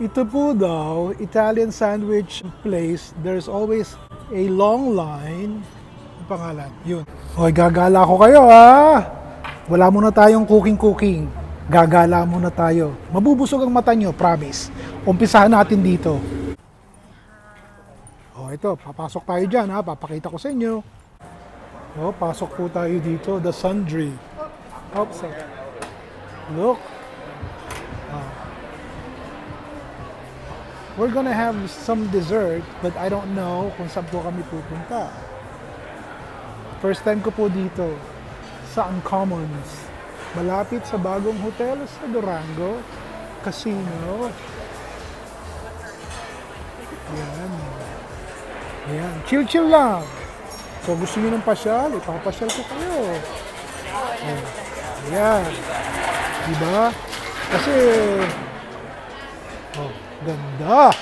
Ito po daw, Italian sandwich place, there's always a long line. Ang pangalan, yun. Hoy, gagala ko kayo ha. Wala muna tayong cooking-cooking. Gagala muna tayo. Mabubusog ang mata nyo, promise. Umpisahan natin dito. Oh, ito, papasok tayo dyan ha. Papakita ko sa inyo. Oh, pasok po tayo dito, the sundry. Oops. Look. We're gonna have some dessert, but I don't know kung saan po kami pupunta. First time ko po dito sa Uncommons. Malapit sa bagong hotel sa Durango Casino. Yan. Yan. Chill-chill lang. So gusto niyo ng pasyal, ipapasyal ko kayo. Oh. Yan. Diba? Kasi, oh, ganda.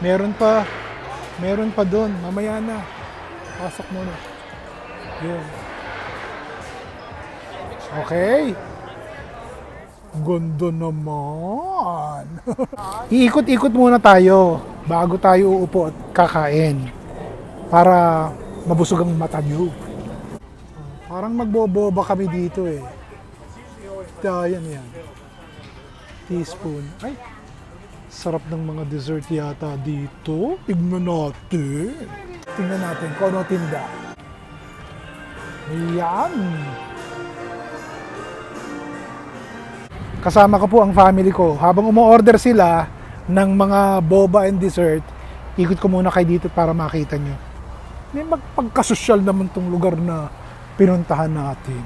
Meron pa, meron pa doon. Mamaya na. Pasok muna. Yun. Okay. Ganda naman. Iikot-ikot muna tayo bago tayo uupo at kakain. Para mabusog ang mata nyo. Parang magboboba kami dito eh. Ito, yan yan. Teaspoon. Ay, sarap ng mga dessert yata dito. Tignan natin. Tingnan natin kung ano tinda. Yan. Kasama ko po ang family ko. Habang umu-order sila ng mga boba and dessert, ikot ko muna kayo dito para makita nyo. May magpagkasosyal naman tong lugar na pinuntahan natin.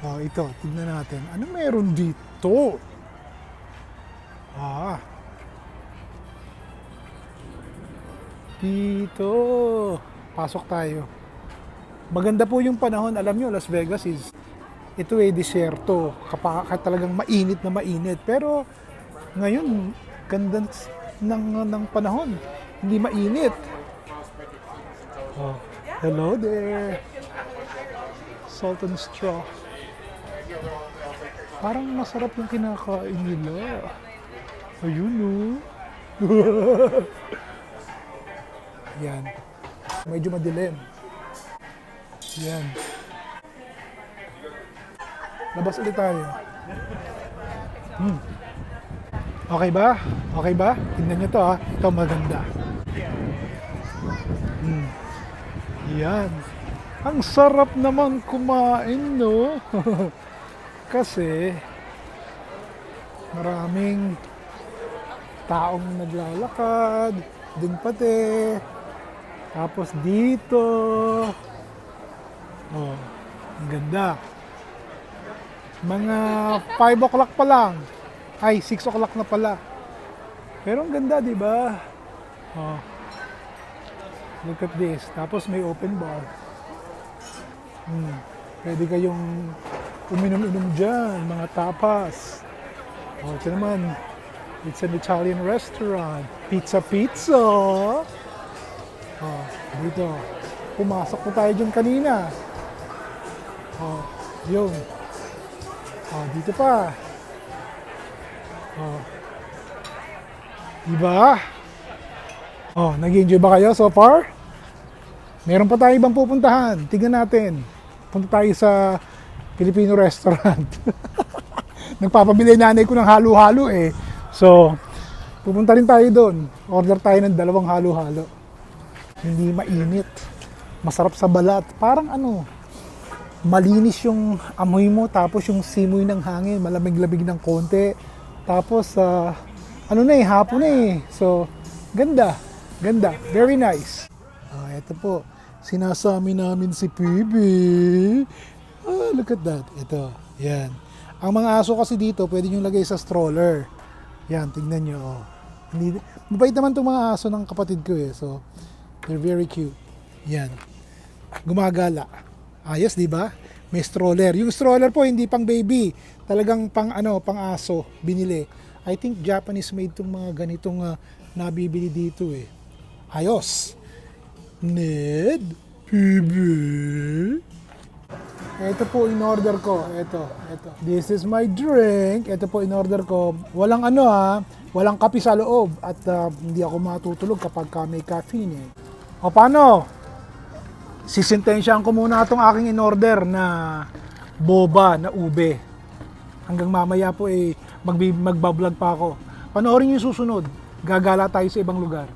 Oh, ito, tignan natin. Ano meron dito? Ah. Dito. Pasok tayo. Maganda po yung panahon. Alam nyo, Las Vegas is ito eh, disyerto. Kapag talagang mainit na mainit. Pero ngayon, ganda ng, ng panahon. Hindi mainit. Oh, hello there. Salt and straw. Parang masarap yung kinakain nila. Ayun oh. Yan. Medyo madilim. Yan. Labas ulit tayo. Hmm. Okay ba? Okay ba? Tingnan nyo to ha. Ito maganda. Hmm. Yan. Ang sarap naman kumain, no? Kasi maraming taong naglalakad, din pati. Tapos dito. Oh, ang ganda. Mga 5 o'clock pa lang. Ay, 6 o'clock na pala. Pero ang ganda, di ba? Oh. Look at this. Tapos may open bar. Hmm. Pwede kayong uminom-inom dyan, mga tapas. Oh, ito naman. It's an Italian restaurant. Pizza Pizza. Oh, dito. Pumasok po tayo dyan kanina. Oh, yun. Oh, dito pa. Oh. Diba? Oh, nag-enjoy ba kayo so far? Meron pa tayo ibang pupuntahan. Tingnan natin. Punta tayo sa Filipino restaurant. Nagpapabili nanay ko ng halo-halo eh. So, pupunta rin tayo doon. Order tayo ng dalawang halo-halo. Hindi mainit. Masarap sa balat. Parang ano, malinis yung amoy mo tapos yung simoy ng hangin, malamig-lamig ng konti. Tapos, ah, ano na eh, hapon na eh. So, ganda. Ganda. Very nice. Ah, ito po. Sinasami namin si PB. Ah, look at that. Ito. Yan. Ang mga aso kasi dito, pwede nyo lagay sa stroller. Yan, tingnan nyo. Oh. Hindi, mabait naman itong mga aso ng kapatid ko eh. So, they're very cute. Yan. Gumagala. Ayos, di ba? May stroller. Yung stroller po, hindi pang baby. Talagang pang ano, pang aso. Binili. I think Japanese made itong mga ganitong ah, nabibili dito eh. Ayos. Ned? PB? Ito po in order ko. Ito, ito. This is my drink. Ito po in order ko. Walang ano ha, walang kape sa loob at ah, hindi ako matutulog kapag ka may caffeine. eh. O paano? Sisintensyahan ko muna itong aking in-order na boba na ube. Hanggang mamaya po eh magbi- magbablog pa ako. Panoorin yung susunod. Gagala tayo sa ibang lugar.